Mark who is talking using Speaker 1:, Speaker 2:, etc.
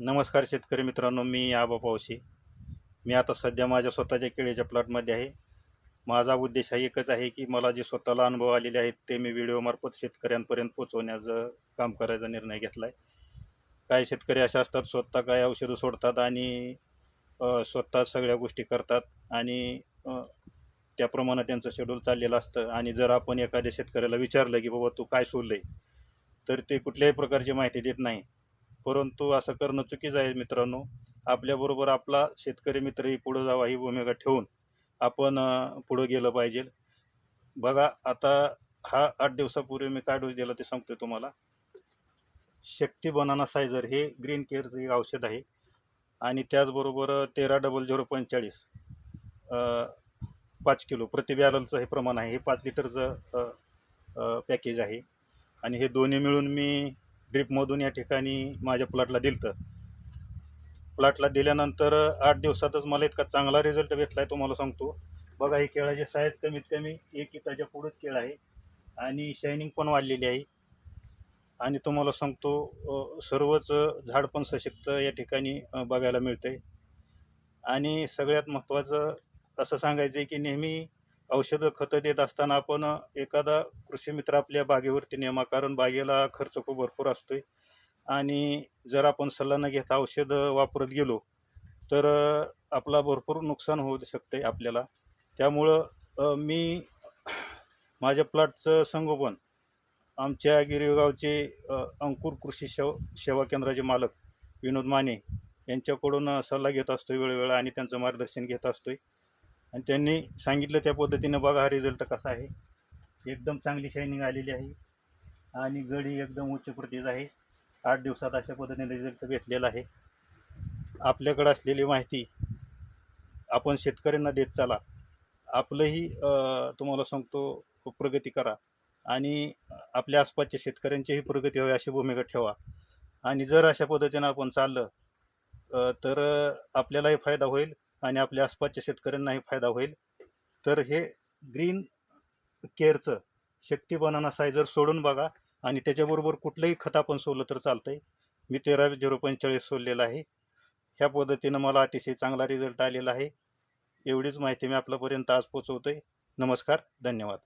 Speaker 1: नमस्कार शेतकरी मित्रांनो मी आबा पावशी मी आता सध्या माझ्या स्वतःच्या केळीच्या प्लॉटमध्ये आहे. माझा उद्देश हा एकच आहे की मला जे स्वतःला अनुभव आलेले आहेत ते मी व्हिडिओमार्फत शेतकऱ्यांपर्यंत पोचवण्याचं काम करायचा निर्णय घेतला आहे काही शेतकरी असे असतात स्वतः काय औषधं सोडतात आणि स्वतः सगळ्या गोष्टी करतात आणि त्याप्रमाणे त्यांचं शेड्यूल चाललेलं असतं. आणि जर आपण एखाद्या शेतकऱ्याला विचारलं की बाबा तू काय सोडलं आहे तर ते कुठल्याही प्रकारची माहिती देत नाही. परंतु असं करणं चुकीचं आहे मित्रांनो. आपल्याबरोबर आपला शेतकरी मित्रही पुढं जावा ही भूमिका ठेवून आपण पुढं गेलं पाहिजे. बघा आता हा आठ दिवसापूर्वी मी काय डोस दिला ते सांगतो तुम्हाला. शक्ती बनाना सायझर हे ग्रीन केअरचं एक औषध आहे. आणि त्याचबरोबर तेरा डबल झिरो पंचेचाळीस पाच किलो प्रतिबॅरलचं हे प्रमाण आहे. हे पाच लिटरचं पॅकेज आहे. आणि हे दोन्ही मिळून मी ड्रीपमधून या ठिकाणी माझ्या प्लॉटला दिलं प्लॉटला दिल्यानंतर आठ दिवसातच मला इतका चांगला रिझल्ट भेटला आहे तुम्हाला सांगतो. बघा ही केळाची साईज कमीत कमी एक इताच्या पुढंच केळ आहे आणि शायनिंग पण वाढलेली आहे. आणि तुम्हाला सांगतो सर्वच झाड पण सशक्त या ठिकाणी बघायला मिळतं आहे आणि सगळ्यात महत्त्वाचं असं सांगायचं आहे की नेहमी औषधं खतं देत असताना आपण एखादा कृषी मित्र आपल्या बागेवरती नेमा कारण बागेला खर्च खूप भरपूर असतो आहे आणि जर आपण सल्ला न घेता औषधं वापरत गेलो तर आपला भरपूर नुकसान होऊ शकते आपल्याला. त्यामुळं मी माझ्या प्लॉटचं संगोपन आमच्या गिरगावचे अंकुर कृषी सेव सेवा केंद्राचे मालक विनोद माने यांच्याकडून सल्ला घेत असतो वेळोवेळा आणि त्यांचं मार्गदर्शन घेत असतोय. आणि त्यांनी सांगितलं त्या पद्धतीनं बघा हा रिझल्ट कसा आहे. एकदम चांगली शायनिंग आलेली आहे. आणि गडी एकदम उच्च प्रतीज आहे. आठ दिवसात अशा पद्धतीने रिझल्ट घेतलेला आहे. आपल्याकडं असलेली माहिती आपण शेतकऱ्यांना देत चाला. आपलंही तुम्हाला सांगतो प्रगती करा. आणि आपल्या आसपासच्या शेतकऱ्यांचीही प्रगती व्हावी अशी भूमिका ठेवा. आणि जर अशा पद्धतीनं आपण चाललं तर आपल्यालाही फायदा होईल. आणि आपल्या आसपासच्या शेतकऱ्यांनाही फायदा होईल. तर हे ग्रीन केअरचं शक्ती बनाना सायझर सोडून बघा आणि त्याच्याबरोबर कुठलंही खत आपण सोडलं तर चालतं आहे मी तेरा झिरो पंचेचाळीस सोडलेलं आहे. ह्या पद्धतीनं मला अतिशय चांगला रिझल्ट आलेला आहे. एवढीच माहिती मी आपल्यापर्यंत आज पोचवतो आहे नमस्कार धन्यवाद.